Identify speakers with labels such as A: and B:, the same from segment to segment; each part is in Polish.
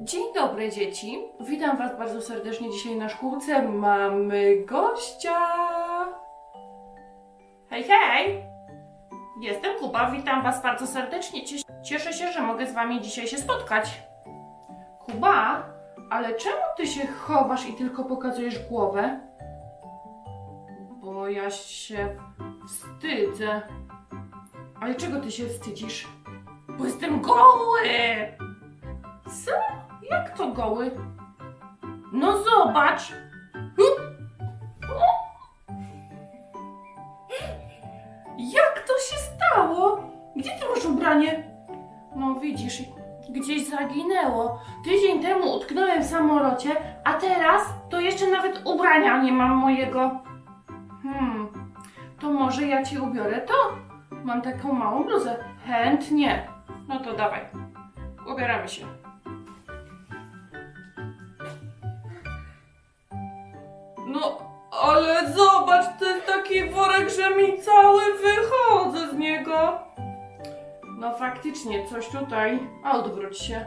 A: Dzień dobry dzieci. Witam Was bardzo serdecznie dzisiaj na szkółce. Mamy gościa. Hej, hej! Jestem Kuba, witam Was bardzo serdecznie. Cies- Cieszę się, że mogę z Wami dzisiaj się spotkać. Kuba, ale czemu Ty się chowasz i tylko pokazujesz głowę? Bo ja się wstydzę. Ale czego Ty się wstydzisz? Bo jestem goły! Co? Jak to goły? No zobacz! Jak to się stało? Gdzie ty masz ubranie? No widzisz, gdzieś zaginęło. Tydzień temu utknąłem w samolocie, a teraz to jeszcze nawet ubrania nie mam mojego. Hmm, to może ja ci ubiorę to? Mam taką małą bluzę. Chętnie. No to dawaj. Ubieramy się. No, ale zobacz, to jest taki worek, że mi cały wychodzę z niego. No faktycznie, coś tutaj. A odwróć się.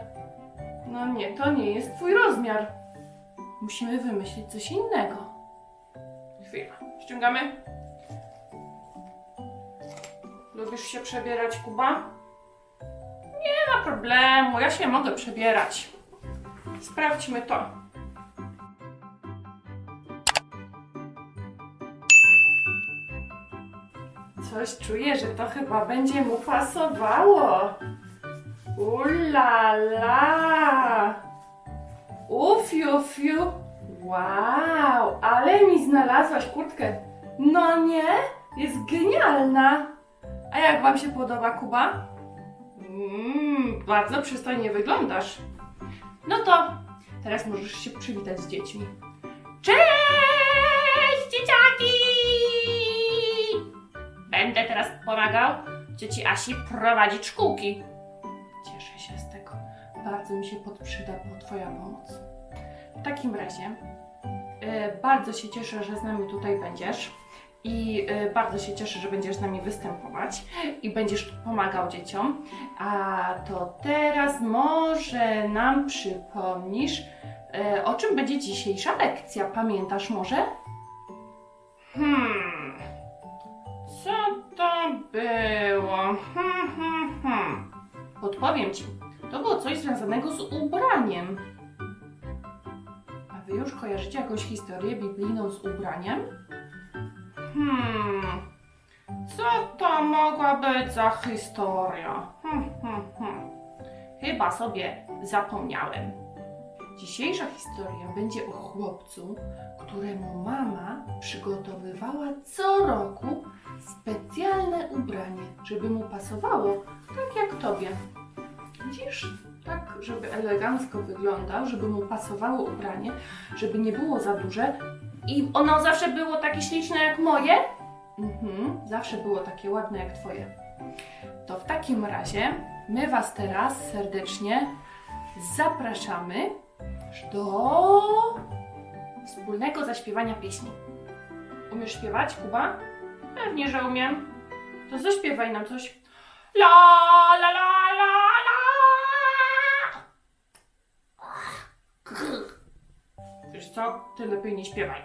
A: No nie, to nie jest twój rozmiar. Musimy wymyślić coś innego. Chwila, ściągamy. Lubisz się przebierać, Kuba? Nie ma problemu, ja się mogę przebierać. Sprawdźmy to. Coś czuję, że to chyba będzie mu pasowało. Ulala! Ufiu, fiu! Wow, ale mi znalazłaś kurtkę. No nie? Jest genialna! A jak Wam się podoba, Kuba? Mmm, bardzo przystojnie wyglądasz. No to teraz możesz się przywitać z dziećmi. Cześć, dzieciaki! Będę teraz pomagał dzieci Asi prowadzić szkółki. Cieszę się z tego. Bardzo mi się podprzyda po Twoja pomoc. W takim razie e, bardzo się cieszę, że z nami tutaj będziesz. I e, bardzo się cieszę, że będziesz z nami występować i będziesz pomagał dzieciom. A to teraz może nam przypomnisz, e, o czym będzie dzisiejsza lekcja. Pamiętasz może? Hmm. Co to było? Hmm, hmm, hmm. Podpowiem ci. To było coś związanego z ubraniem. A wy już kojarzycie jakąś historię biblijną z ubraniem? Hmm. Co to mogła być za historia? Hmm, hmm, hmm. Chyba sobie zapomniałem. Dzisiejsza historia będzie o chłopcu, któremu mama przygotowywała co roku specjalne ubranie, żeby mu pasowało, tak jak tobie. Widzisz? Tak, żeby elegancko wyglądał, żeby mu pasowało ubranie, żeby nie było za duże i ono zawsze było takie śliczne jak moje. Mhm, zawsze było takie ładne jak twoje. To w takim razie my Was teraz serdecznie zapraszamy do wspólnego zaśpiewania pieśni. Umiesz śpiewać, Kuba? Pewnie, że umiem. To zaśpiewaj nam coś. La la la. Wiesz co? Ty lepiej nie śpiewaj.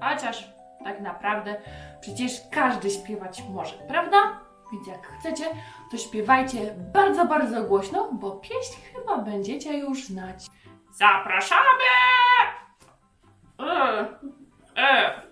A: Chociaż tak naprawdę przecież każdy śpiewać może, prawda? Więc jak chcecie, to śpiewajcie bardzo, bardzo głośno, bo pieśń chyba będziecie już znać. Zapraszamy! E, e.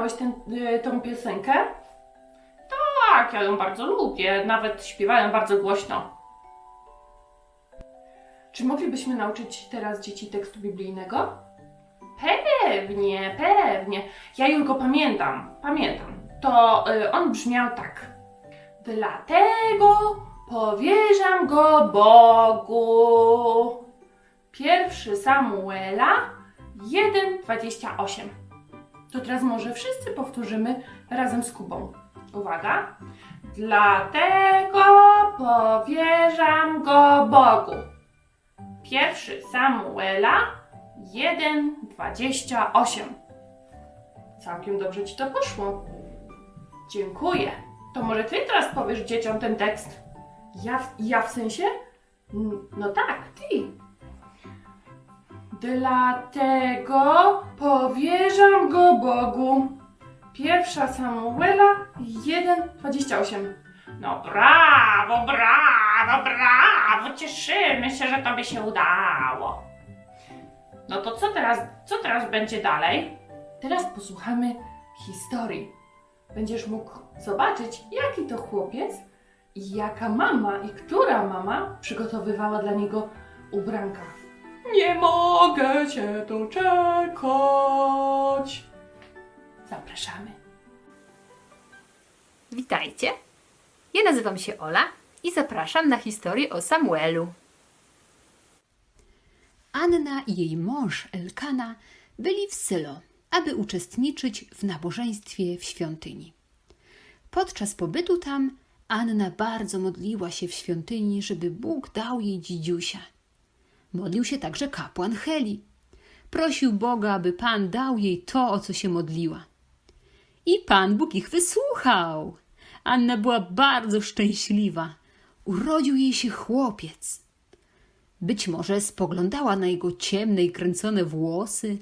A: znałeś ten, y, tą piosenkę? Tak, ja ją bardzo lubię, nawet śpiewają bardzo głośno. Czy moglibyśmy nauczyć teraz dzieci tekstu biblijnego? Pewnie, pewnie. Ja już go pamiętam, pamiętam. To y, on brzmiał tak. Dlatego powierzam go Bogu. Pierwszy Samuela 1,28. To teraz może wszyscy powtórzymy razem z Kubą. Uwaga. Dlatego powierzam go Bogu. Pierwszy Samuela 1,28. Całkiem dobrze ci to poszło. Dziękuję. To może ty teraz powiesz dzieciom ten tekst? Ja, ja w sensie? No tak, ty. Dlatego powierzam go Bogu. Pierwsza Samuela 1,28. No brawo, brawo, brawo. Cieszymy się, że tobie się udało. No to co teraz, co teraz będzie dalej? Teraz posłuchamy historii. Będziesz mógł zobaczyć, jaki to chłopiec i jaka mama i która mama przygotowywała dla niego ubranka. Nie mogę się doczekać. Zapraszamy.
B: Witajcie. Ja nazywam się Ola i zapraszam na historię o Samuelu. Anna i jej mąż Elkana byli w Sylo, aby uczestniczyć w nabożeństwie w świątyni. Podczas pobytu tam Anna bardzo modliła się w świątyni, żeby Bóg dał jej dzidziusia. Modlił się także kapłan Heli. Prosił Boga, aby Pan dał jej to, o co się modliła. I Pan Bóg ich wysłuchał. Anna była bardzo szczęśliwa. Urodził jej się chłopiec. Być może spoglądała na jego ciemne i kręcone włosy,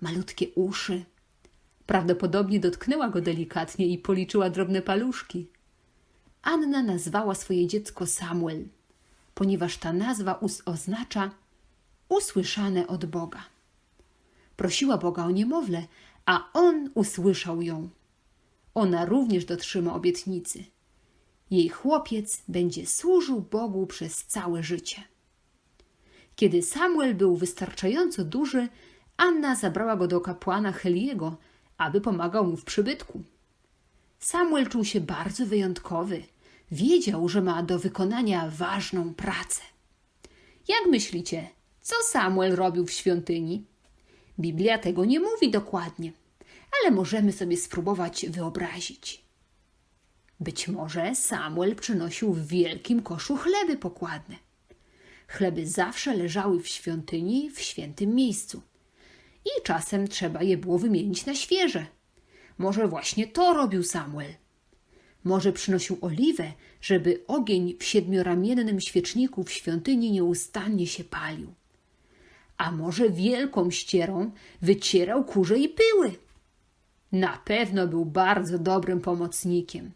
B: malutkie uszy. Prawdopodobnie dotknęła go delikatnie i policzyła drobne paluszki. Anna nazwała swoje dziecko Samuel, ponieważ ta nazwa oznacza usłyszane od Boga. Prosiła Boga o niemowlę, a on usłyszał ją. Ona również dotrzyma obietnicy. Jej chłopiec będzie służył Bogu przez całe życie. Kiedy Samuel był wystarczająco duży, Anna zabrała go do kapłana Heliego, aby pomagał mu w przybytku. Samuel czuł się bardzo wyjątkowy. Wiedział, że ma do wykonania ważną pracę. Jak myślicie, co Samuel robił w świątyni? Biblia tego nie mówi dokładnie, ale możemy sobie spróbować wyobrazić. Być może Samuel przynosił w wielkim koszu chleby pokładne. Chleby zawsze leżały w świątyni w świętym miejscu i czasem trzeba je było wymienić na świeże. Może właśnie to robił Samuel. Może przynosił oliwę, żeby ogień w siedmioramiennym świeczniku w świątyni nieustannie się palił. A może wielką ścierą wycierał kurze i pyły. Na pewno był bardzo dobrym pomocnikiem.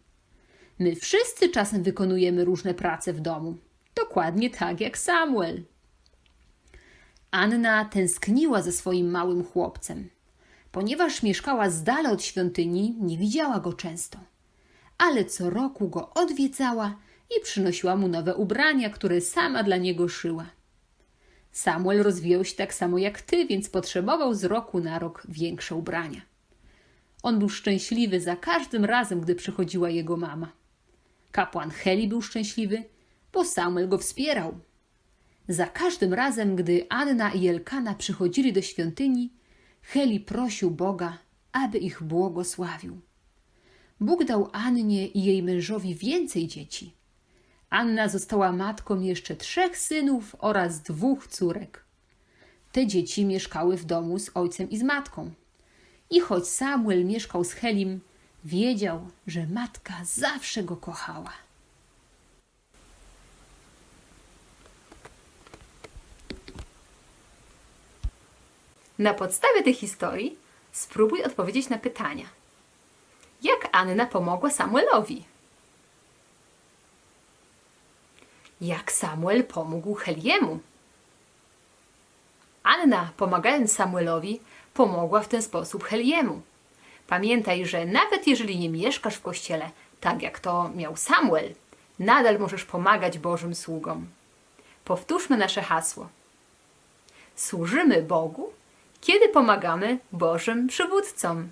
B: My wszyscy czasem wykonujemy różne prace w domu, dokładnie tak jak Samuel. Anna tęskniła za swoim małym chłopcem. Ponieważ mieszkała z dala od świątyni, nie widziała go często, ale co roku go odwiedzała i przynosiła mu nowe ubrania, które sama dla niego szyła. Samuel rozwijał się tak samo jak ty, więc potrzebował z roku na rok większe ubrania. On był szczęśliwy za każdym razem, gdy przychodziła jego mama. Kapłan Heli był szczęśliwy, bo Samuel go wspierał. Za każdym razem, gdy Anna i Elkana przychodzili do świątyni, Heli prosił Boga, aby ich błogosławił. Bóg dał Annie i jej mężowi więcej dzieci. Anna została matką jeszcze trzech synów oraz dwóch córek. Te dzieci mieszkały w domu z ojcem i z matką. I choć Samuel mieszkał z Helim, wiedział, że matka zawsze go kochała. Na podstawie tej historii spróbuj odpowiedzieć na pytania. Jak Anna pomogła Samuelowi? Jak Samuel pomógł Heliemu? Anna, pomagając Samuelowi, pomogła w ten sposób Heliemu. Pamiętaj, że nawet jeżeli nie mieszkasz w kościele, tak jak to miał Samuel, nadal możesz pomagać Bożym sługom. Powtórzmy nasze hasło. Służymy Bogu, kiedy pomagamy Bożym przywódcom.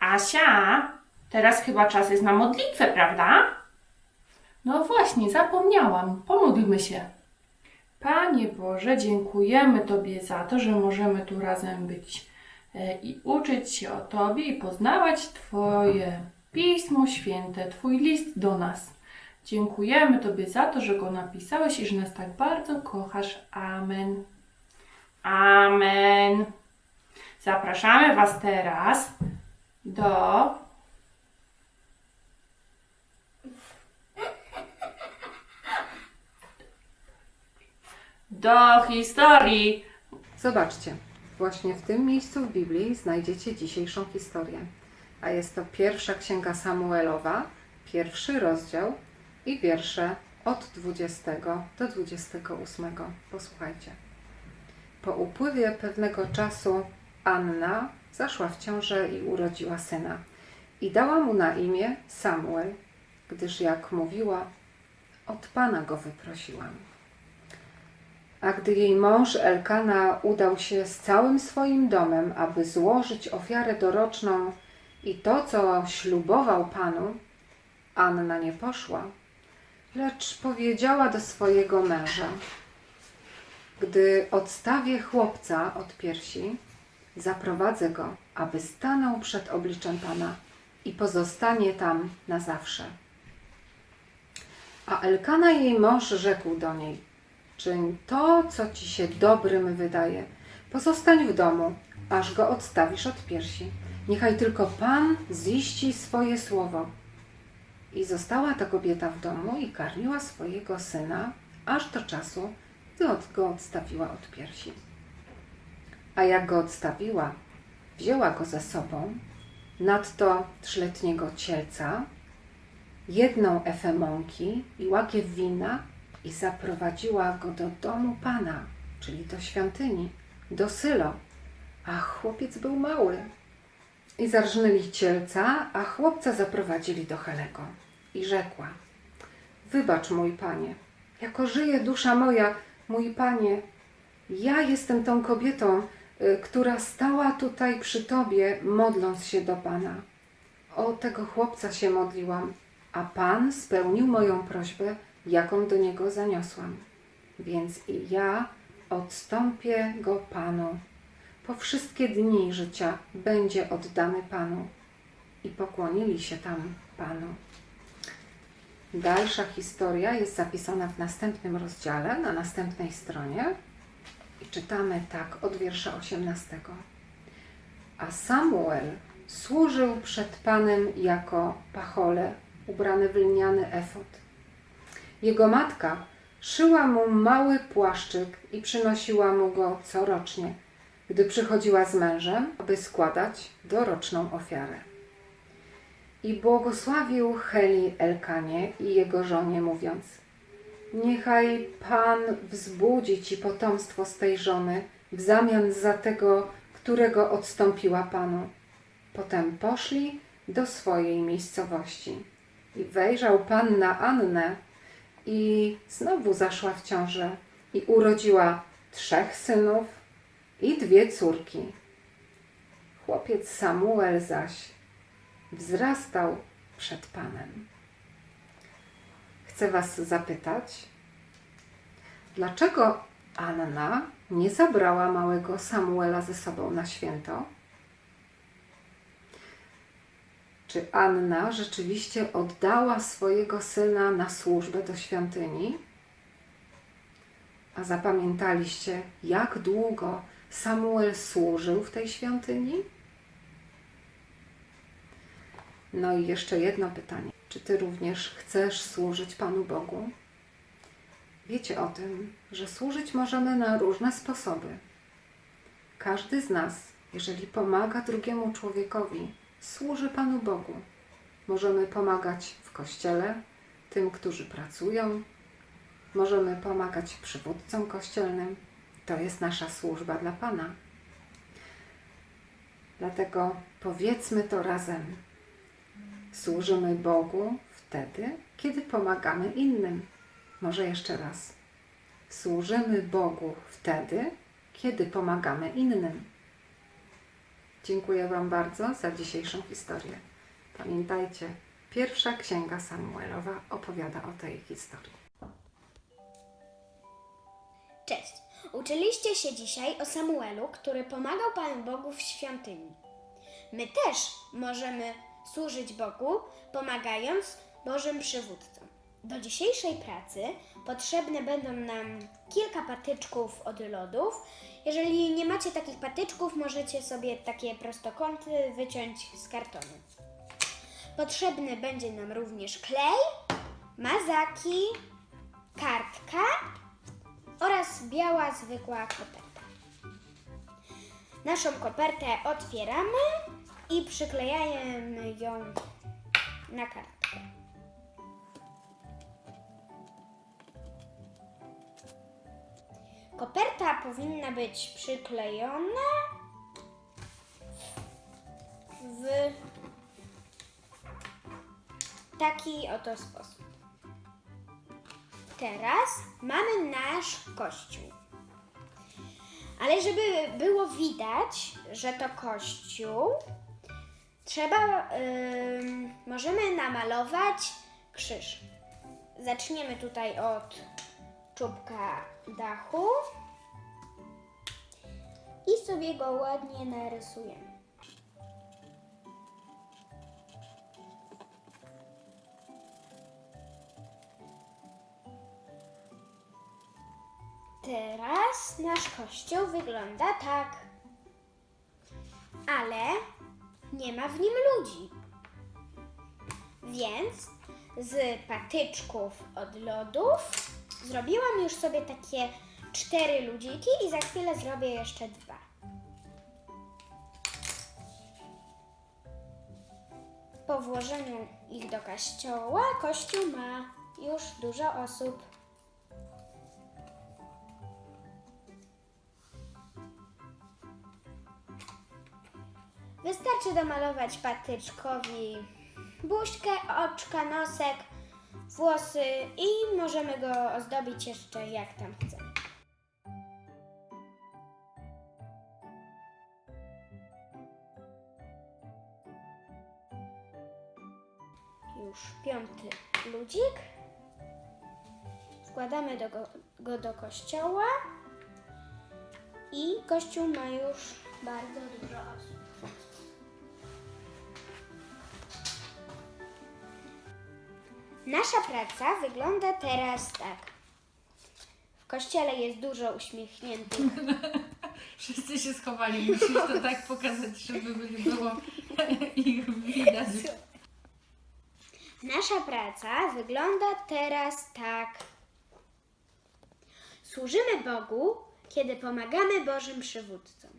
A: Asia, teraz chyba czas jest na modlitwę, prawda? No właśnie, zapomniałam. Pomódlmy się. Panie Boże, dziękujemy Tobie za to, że możemy tu razem być e, i uczyć się o Tobie i poznawać Twoje Pismo Święte, Twój list do nas. Dziękujemy Tobie za to, że go napisałeś i że nas tak bardzo kochasz. Amen. Amen. Zapraszamy Was teraz do do historii.
C: Zobaczcie, właśnie w tym miejscu w Biblii znajdziecie dzisiejszą historię. A jest to pierwsza księga Samuelowa, pierwszy rozdział i wiersze od 20 do 28. Posłuchajcie. Po upływie pewnego czasu Anna zaszła w ciążę i urodziła syna. I dała mu na imię Samuel, gdyż jak mówiła, od Pana go wyprosiłam. A gdy jej mąż Elkana udał się z całym swoim domem, aby złożyć ofiarę doroczną i to, co ślubował Panu, Anna nie poszła, lecz powiedziała do swojego męża: Gdy odstawię chłopca od piersi, zaprowadzę go, aby stanął przed obliczem Pana i pozostanie tam na zawsze. A Elkana jej mąż rzekł do niej: Czyń to, co ci się dobrym wydaje. Pozostań w domu, aż go odstawisz od piersi. Niechaj tylko Pan ziści swoje słowo. I została ta kobieta w domu i karmiła swojego syna, aż do czasu, gdy go odstawiła od piersi. A jak go odstawiła, wzięła go ze sobą, nadto trzyletniego cielca, jedną efę mąki i łakiew wina i zaprowadziła go do domu Pana, czyli do świątyni, do Sylo. A chłopiec był mały. I zarżnęli cielca, a chłopca zaprowadzili do Helego. I rzekła, wybacz mój Panie, jako żyje dusza moja, mój Panie, ja jestem tą kobietą, y, która stała tutaj przy Tobie, modląc się do Pana. O tego chłopca się modliłam, a Pan spełnił moją prośbę, jaką do niego zaniosłam. Więc i ja odstąpię go Panu. Po wszystkie dni życia będzie oddany Panu. I pokłonili się tam Panu. Dalsza historia jest zapisana w następnym rozdziale, na następnej stronie. I czytamy tak od wiersza 18. A Samuel służył przed Panem jako pachole, ubrany w lniany efod. Jego matka szyła mu mały płaszczyk i przynosiła mu go corocznie, gdy przychodziła z mężem, aby składać doroczną ofiarę. I błogosławił Heli Elkanie i jego żonie, mówiąc: Niechaj Pan wzbudzi ci potomstwo z tej żony w zamian za tego, którego odstąpiła Panu. Potem poszli do swojej miejscowości. I wejrzał Pan na Annę i znowu zaszła w ciążę i urodziła trzech synów i dwie córki. Chłopiec Samuel zaś wzrastał przed Panem. Chcę Was zapytać, dlaczego Anna nie zabrała małego Samuela ze sobą na święto? Czy Anna rzeczywiście oddała swojego syna na służbę do świątyni? A zapamiętaliście, jak długo Samuel służył w tej świątyni? No i jeszcze jedno pytanie. Czy ty również chcesz służyć Panu Bogu? Wiecie o tym, że służyć możemy na różne sposoby. Każdy z nas, jeżeli pomaga drugiemu człowiekowi, służy Panu Bogu. Możemy pomagać w kościele, tym, którzy pracują, możemy pomagać przywódcom kościelnym. To jest nasza służba dla Pana. Dlatego powiedzmy to razem. Służymy Bogu wtedy, kiedy pomagamy innym. Może jeszcze raz. Służymy Bogu wtedy, kiedy pomagamy innym. Dziękuję Wam bardzo za dzisiejszą historię. Pamiętajcie, pierwsza księga Samuelowa opowiada o tej historii.
D: Cześć! Uczyliście się dzisiaj o Samuelu, który pomagał Panu Bogu w świątyni. My też możemy służyć Bogu, pomagając Bożym przywódcom. Do dzisiejszej pracy potrzebne będą nam kilka patyczków od lodów. Jeżeli nie macie takich patyczków, możecie sobie takie prostokąty wyciąć z kartonu. Potrzebny będzie nam również klej, mazaki, kartka oraz biała zwykła koperta. Naszą kopertę otwieramy i przyklejamy ją na kartkę. Koperta powinna być przyklejona w taki oto sposób. Teraz mamy nasz kościół. Ale żeby było widać, że to kościół, trzeba, ym, możemy namalować krzyż. Zaczniemy tutaj od czubka dachu i sobie go ładnie narysujemy. Teraz nasz kościół wygląda tak. Ale nie ma w nim ludzi. Więc z patyczków od lodów zrobiłam już sobie takie cztery ludziki i za chwilę zrobię jeszcze dwa. Po włożeniu ich do kościoła, kościół ma już dużo osób. Wystarczy domalować patyczkowi buźkę, oczka, nosek, włosy i możemy go ozdobić jeszcze jak tam chcemy. Już piąty ludzik. Wkładamy do go, go do kościoła i kościół ma już bardzo dużo osób. Nasza praca wygląda teraz tak. W kościele jest dużo uśmiechniętych.
A: Wszyscy się schowali, musisz to tak pokazać, żeby było ich widać.
D: Nasza praca wygląda teraz tak. Służymy Bogu, kiedy pomagamy Bożym przywódcom.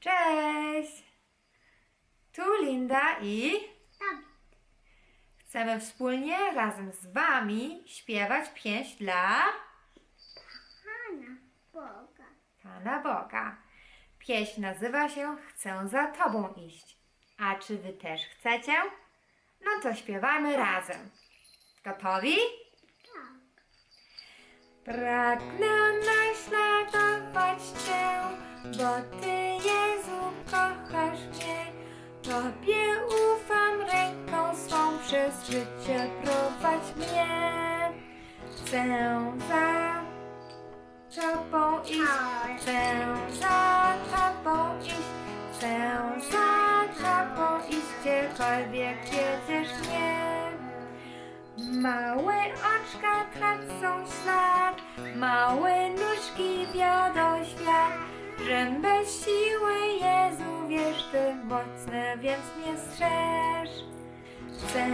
E: Cześć! Tu Linda i chcemy wspólnie razem z Wami śpiewać pieśń dla
D: Pana Boga.
E: Pana Boga. Pieśń nazywa się Chcę za Tobą iść. A czy Wy też chcecie? No to śpiewamy razem. Gotowi? Tak. Pragnę naśladować Cię, bo Ty, Jezu, kochasz mnie. Tobie ufam ręką przez życie prowadź mnie. Chcę za Tobą iść, chcę za Tobą iść, chcę za Tobą iść, gdziekolwiek wiedziesz mnie. Małe oczka tracą ślad, małe nóżki wiodą świat, że bez siły Jezu wiesz Ty mocny, więc mnie strzeż. Chcę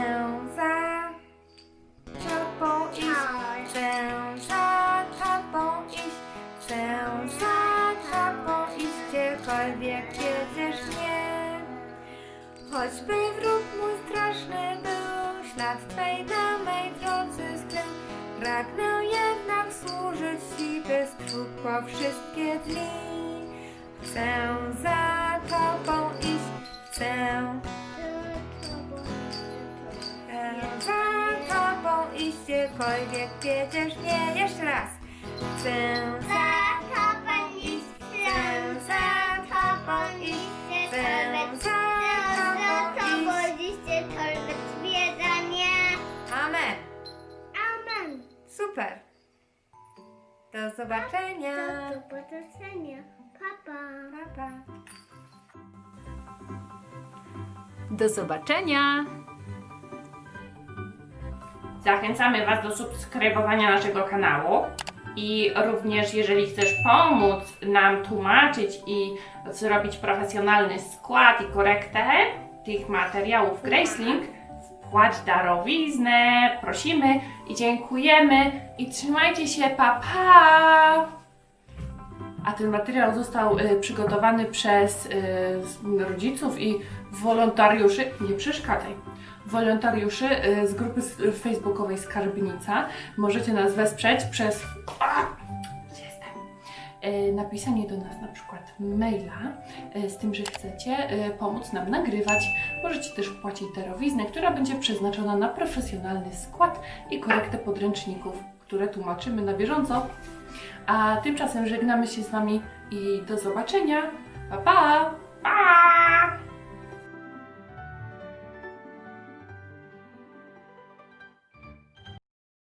E: za Tobą iść, chcę za Tobą iść, chcę za Tobą iść, gdziekolwiek wiedziesz mnie. Choćby wróg mój straszny był, ślad Twej na mej drodze skrył, pragnę jednak służyć Ci bez skruchu wszystkie dni. Chcę za tobą iść, chcę, chcę gdziekolwiek wiedziesz, nie, jeszcze raz. Chcę za tobą iść, chcę za tobą iść, chcę za tobą iść. Amen.
D: Amen.
E: Super. Do zobaczenia.
D: Do zobaczenia. Papa.
E: Pa, pa.
B: Do zobaczenia!
A: Zachęcamy Was do subskrybowania naszego kanału. I również, jeżeli chcesz pomóc nam tłumaczyć i zrobić profesjonalny skład i korektę tych materiałów Gracelink, wpłać darowiznę, prosimy i dziękujemy i trzymajcie się, pa pa! A ten materiał został y, przygotowany przez y, rodziców i wolontariuszy. Nie przeszkadzaj. Wolontariuszy y, z grupy s- facebookowej Skarbnica. Możecie nas wesprzeć przez. Y, Napisanie do nas na przykład maila y, z tym, że chcecie y, pomóc nam nagrywać. Możecie też wpłacić darowiznę, która będzie przeznaczona na profesjonalny skład i korektę podręczników, które tłumaczymy na bieżąco. A tymczasem żegnamy się z Wami i do zobaczenia. Pa, pa! Pa!